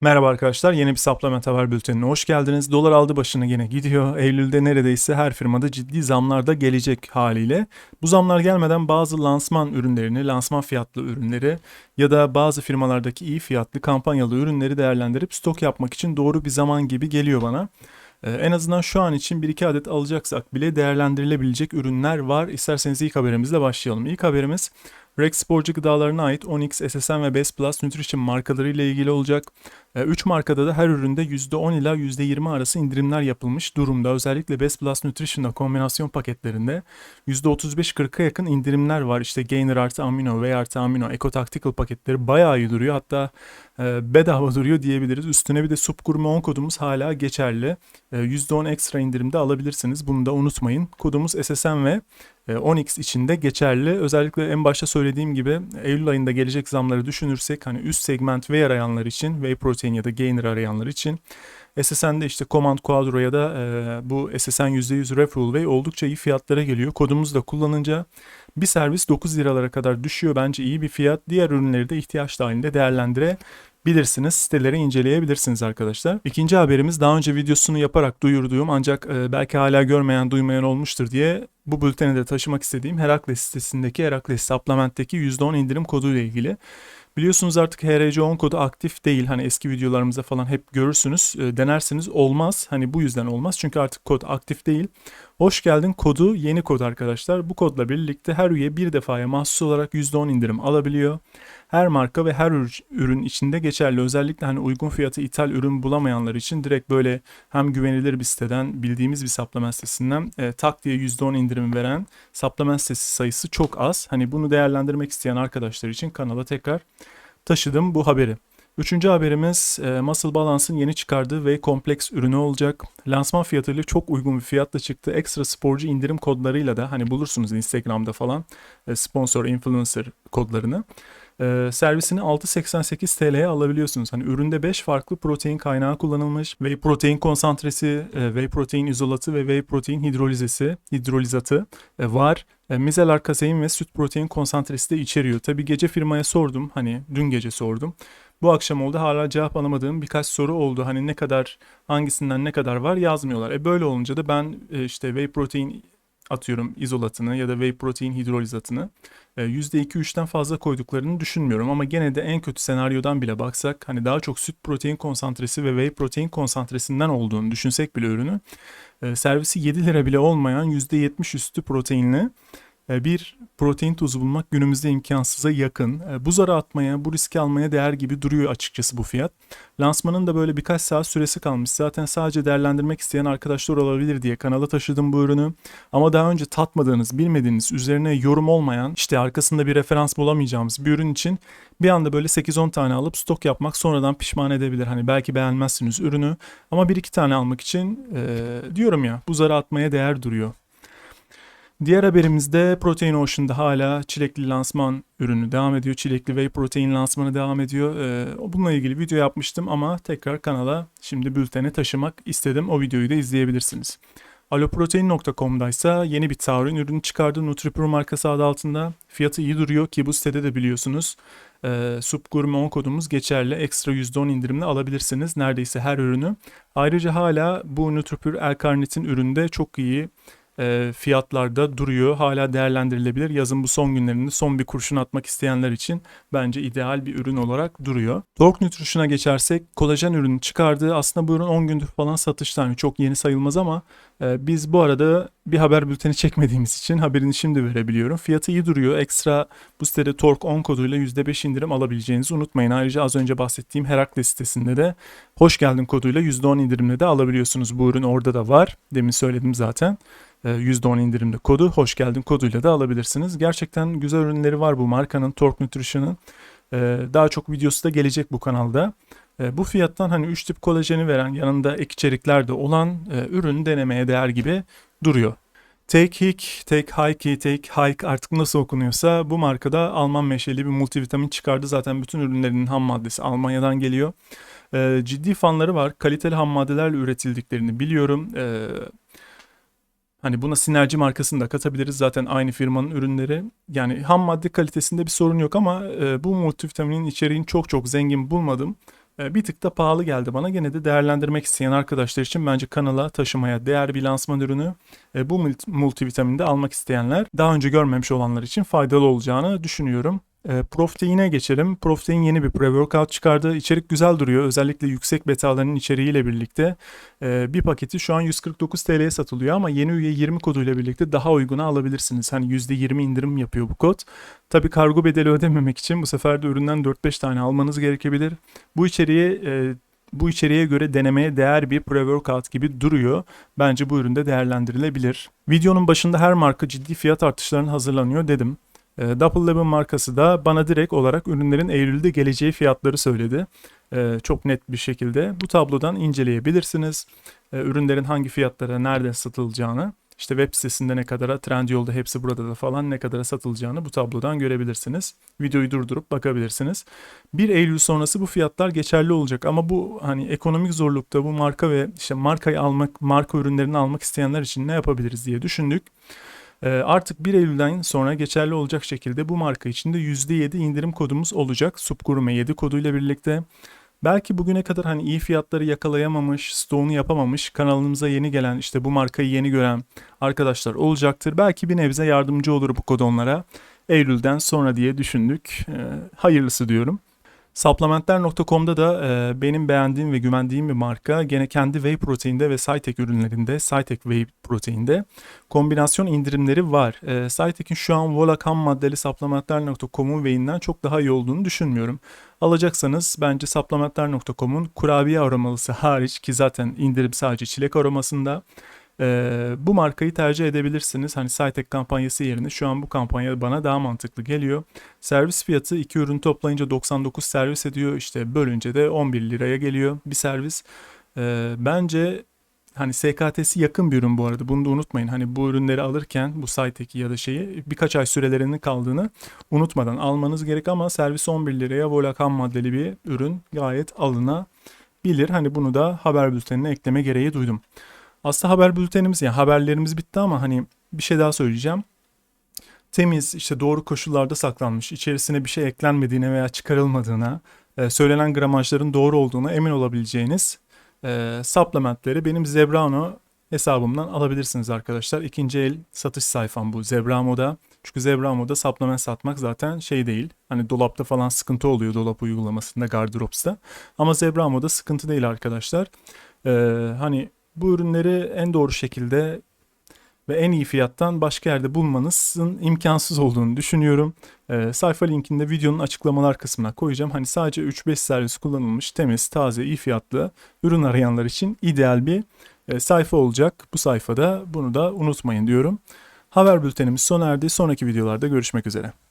Merhaba arkadaşlar, yeni bir Supplement Haber Bülteni'ne hoş geldiniz. Dolar aldı başını gene gidiyor. Eylül'de neredeyse her firmada ciddi zamlar da gelecek haliyle. Bu zamlar gelmeden bazı lansman ürünlerini, lansman fiyatlı ürünleri ya da bazı firmalardaki iyi fiyatlı kampanyalı ürünleri değerlendirip stok yapmak için doğru bir zaman gibi geliyor bana. Ee, en azından şu an için 1-2 adet alacaksak bile değerlendirilebilecek ürünler var. İsterseniz ilk haberimizle başlayalım. İlk haberimiz Rex sporcu gıdalarına ait Onyx, SSM ve Best Plus Nutrition markaları ile ilgili olacak. 3 markada da her üründe %10 ila %20 arası indirimler yapılmış durumda. Özellikle Best Plus Nutrition'da kombinasyon paketlerinde %35-40'a yakın indirimler var. İşte Gainer artı amino, V artı amino, Eco Tactical paketleri bayağı iyi duruyor. Hatta e, bedava duruyor diyebiliriz. Üstüne bir de Subgurme 10 kodumuz hala geçerli. E, %10 ekstra indirimde alabilirsiniz. Bunu da unutmayın. Kodumuz SSM ve e, Onyx için de geçerli. Özellikle en başta söylediğim gibi Eylül ayında gelecek zamları düşünürsek hani üst segment V arayanlar için, Whey protein ya da gainer arayanlar için SSN'de işte Command Quadro ya da e, bu SSN %100 Refuel Whey oldukça iyi fiyatlara geliyor. Kodumuzu da kullanınca bir servis 9 liralara kadar düşüyor. Bence iyi bir fiyat. Diğer ürünleri de ihtiyaç dahilinde değerlendire bilirsiniz. Siteleri inceleyebilirsiniz arkadaşlar. İkinci haberimiz daha önce videosunu yaparak duyurduğum ancak e, belki hala görmeyen duymayan olmuştur diye bu bülteni de taşımak istediğim Herakles sitesindeki Herakles Supplement'teki %10 indirim kodu ile ilgili. Biliyorsunuz artık HRC10 kodu aktif değil. Hani eski videolarımızda falan hep görürsünüz. E, denersiniz olmaz. Hani bu yüzden olmaz. Çünkü artık kod aktif değil. Hoş geldin kodu yeni kod arkadaşlar. Bu kodla birlikte her üye bir defaya mahsus olarak %10 indirim alabiliyor. Her marka ve her ürün içinde geçerli. Özellikle hani uygun fiyatı ithal ürün bulamayanlar için direkt böyle hem güvenilir bir siteden bildiğimiz bir supplement sitesinden e, tak diye %10 indirim veren supplement sitesi sayısı çok az. Hani bunu değerlendirmek isteyen arkadaşlar için kanala tekrar taşıdım bu haberi. Üçüncü haberimiz e, Muscle Balance'ın yeni çıkardığı ve kompleks ürünü olacak. Lansman fiyatıyla çok uygun bir fiyatla çıktı. Ekstra sporcu indirim kodlarıyla da hani bulursunuz Instagram'da falan e, sponsor, influencer kodlarını. E, servisini 6.88 TL'ye alabiliyorsunuz. Hani üründe 5 farklı protein kaynağı kullanılmış. Whey protein konsantresi, e, whey protein izolatı ve whey protein hidrolizesi, hidrolizatı var. E, mizelar kasein ve süt protein konsantresi de içeriyor. Tabi gece firmaya sordum. Hani dün gece sordum. Bu akşam oldu hala cevap alamadığım birkaç soru oldu. Hani ne kadar hangisinden ne kadar var yazmıyorlar. E böyle olunca da ben e, işte whey protein atıyorum izolatını ya da whey protein hidrolizatını %2-3'ten e, fazla koyduklarını düşünmüyorum ama gene de en kötü senaryodan bile baksak hani daha çok süt protein konsantresi ve whey protein konsantresinden olduğunu düşünsek bile ürünü servisi 7 lira bile olmayan %70 üstü proteinli bir protein tozu bulmak günümüzde imkansıza yakın. E, bu zara atmaya, bu riski almaya değer gibi duruyor açıkçası bu fiyat. Lansmanın da böyle birkaç saat süresi kalmış. Zaten sadece değerlendirmek isteyen arkadaşlar olabilir diye kanala taşıdım bu ürünü. Ama daha önce tatmadığınız, bilmediğiniz, üzerine yorum olmayan, işte arkasında bir referans bulamayacağımız bir ürün için bir anda böyle 8-10 tane alıp stok yapmak sonradan pişman edebilir. Hani belki beğenmezsiniz ürünü ama bir iki tane almak için e, diyorum ya bu zara atmaya değer duruyor. Diğer haberimizde Protein Ocean'da hala çilekli lansman ürünü devam ediyor. Çilekli whey protein lansmanı devam ediyor. Ee, bununla ilgili video yapmıştım ama tekrar kanala şimdi bültene taşımak istedim. O videoyu da izleyebilirsiniz. Aloprotein.com'da ise yeni bir taurin ürünü çıkardı. NutriPure markası adı altında. Fiyatı iyi duruyor ki bu sitede de biliyorsunuz. E, Subgurme 10 kodumuz geçerli. Ekstra %10 indirimle alabilirsiniz. Neredeyse her ürünü. Ayrıca hala bu NutriPure L-Carnit'in üründe çok iyi e, fiyatlarda duruyor. Hala değerlendirilebilir. Yazın bu son günlerinde son bir kurşun atmak isteyenler için bence ideal bir ürün olarak duruyor. Tork Nutrition'a geçersek kolajen ürünü çıkardığı aslında bu ürün 10 gündür falan satışta. Yani çok yeni sayılmaz ama e, biz bu arada bir haber bülteni çekmediğimiz için haberini şimdi verebiliyorum. Fiyatı iyi duruyor. Ekstra bu sitede Tork 10 koduyla %5 indirim alabileceğinizi unutmayın. Ayrıca az önce bahsettiğim Herakles sitesinde de hoş geldin koduyla %10 indirimle de alabiliyorsunuz. Bu ürün orada da var. Demin söyledim zaten. %10 ee, indirimli kodu hoş geldin koduyla da alabilirsiniz. Gerçekten güzel ürünleri var bu markanın Torque Nutrition'ın. Ee, daha çok videosu da gelecek bu kanalda. Ee, bu fiyattan hani 3 tip kolajeni veren yanında ek içerikler de olan e, ürün denemeye değer gibi duruyor. Take Hik, Take Hike, Take Hike artık nasıl okunuyorsa bu markada Alman meşeli bir multivitamin çıkardı. Zaten bütün ürünlerinin ham maddesi Almanya'dan geliyor. ciddi fanları var. Kaliteli ham maddelerle üretildiklerini biliyorum. Hani buna sinerji markasını da katabiliriz. Zaten aynı firmanın ürünleri. Yani ham madde kalitesinde bir sorun yok ama e, bu multivitaminin içeriğini çok çok zengin bulmadım. E, Bir tık da pahalı geldi bana. Gene de değerlendirmek isteyen arkadaşlar için bence kanala taşımaya değer bir lansman ürünü. E, Bu multi- multivitamini de almak isteyenler daha önce görmemiş olanlar için faydalı olacağını düşünüyorum. E, geçelim. Proftein yeni bir pre-workout çıkardı. İçerik güzel duruyor. Özellikle yüksek betaların içeriğiyle birlikte. E, bir paketi şu an 149 TL'ye satılıyor ama yeni üye 20 koduyla birlikte daha uyguna alabilirsiniz. Hani %20 indirim yapıyor bu kod. Tabii kargo bedeli ödememek için bu sefer de üründen 4-5 tane almanız gerekebilir. Bu içeriği e, bu içeriğe göre denemeye değer bir pre-workout gibi duruyor. Bence bu üründe değerlendirilebilir. Videonun başında her marka ciddi fiyat artışlarının hazırlanıyor dedim. E, Double Eleven markası da bana direkt olarak ürünlerin Eylül'de geleceği fiyatları söyledi. E, çok net bir şekilde. Bu tablodan inceleyebilirsiniz. E, ürünlerin hangi fiyatlara nerede satılacağını. İşte web sitesinde ne kadara, Trendyol'da hepsi burada da falan ne kadara satılacağını bu tablodan görebilirsiniz. Videoyu durdurup bakabilirsiniz. 1 Eylül sonrası bu fiyatlar geçerli olacak ama bu hani ekonomik zorlukta bu marka ve işte markayı almak, marka ürünlerini almak isteyenler için ne yapabiliriz diye düşündük. Ee, Artık 1 Eylül'den sonra geçerli olacak şekilde bu marka içinde %7 indirim kodumuz olacak. Subgurme 7 koduyla birlikte. Belki bugüne kadar hani iyi fiyatları yakalayamamış, stoğunu yapamamış, kanalımıza yeni gelen işte bu markayı yeni gören arkadaşlar olacaktır. Belki bir nebze yardımcı olur bu kod onlara. Eylül'den sonra diye düşündük. Ee, hayırlısı diyorum. Supplementler.com'da da e, benim beğendiğim ve güvendiğim bir marka. Gene kendi whey proteinde ve Cytek ürünlerinde, Cytek whey proteinde kombinasyon indirimleri var. E, Cytek'in şu an Volak ham maddeli supplementler.com'un whey'inden çok daha iyi olduğunu düşünmüyorum. Alacaksanız bence supplementler.com'un kurabiye aromalısı hariç ki zaten indirim sadece çilek aromasında ee, bu markayı tercih edebilirsiniz. Hani Cytek kampanyası yerine şu an bu kampanya bana daha mantıklı geliyor. Servis fiyatı iki ürün toplayınca 99 servis ediyor. İşte bölünce de 11 liraya geliyor bir servis. Ee, bence hani SKT'si yakın bir ürün bu arada. Bunu da unutmayın. Hani bu ürünleri alırken bu Cytek'i ya da şeyi birkaç ay sürelerinin kaldığını unutmadan almanız gerek ama servis 11 liraya Volak ham maddeli bir ürün gayet alınabilir. Hani bunu da haber bültenine ekleme gereği duydum. Aslında haber bültenimiz yani haberlerimiz bitti ama hani bir şey daha söyleyeceğim. Temiz işte doğru koşullarda saklanmış içerisine bir şey eklenmediğine veya çıkarılmadığına e, söylenen gramajların doğru olduğuna emin olabileceğiniz e, supplementleri benim Zebrano hesabımdan alabilirsiniz arkadaşlar. İkinci el satış sayfam bu Zebramo'da. Çünkü Zebramo'da supplement satmak zaten şey değil. Hani dolapta falan sıkıntı oluyor dolap uygulamasında, Garderops'ta. Ama Zebramo'da sıkıntı değil arkadaşlar. Ee, hani bu ürünleri en doğru şekilde ve en iyi fiyattan başka yerde bulmanızın imkansız olduğunu düşünüyorum. Ee, sayfa linkini de videonun açıklamalar kısmına koyacağım. Hani sadece 3-5 servis kullanılmış, temiz, taze, iyi fiyatlı ürün arayanlar için ideal bir e, sayfa olacak. Bu sayfada bunu da unutmayın diyorum. Haber bültenimiz sona erdi. Sonraki videolarda görüşmek üzere.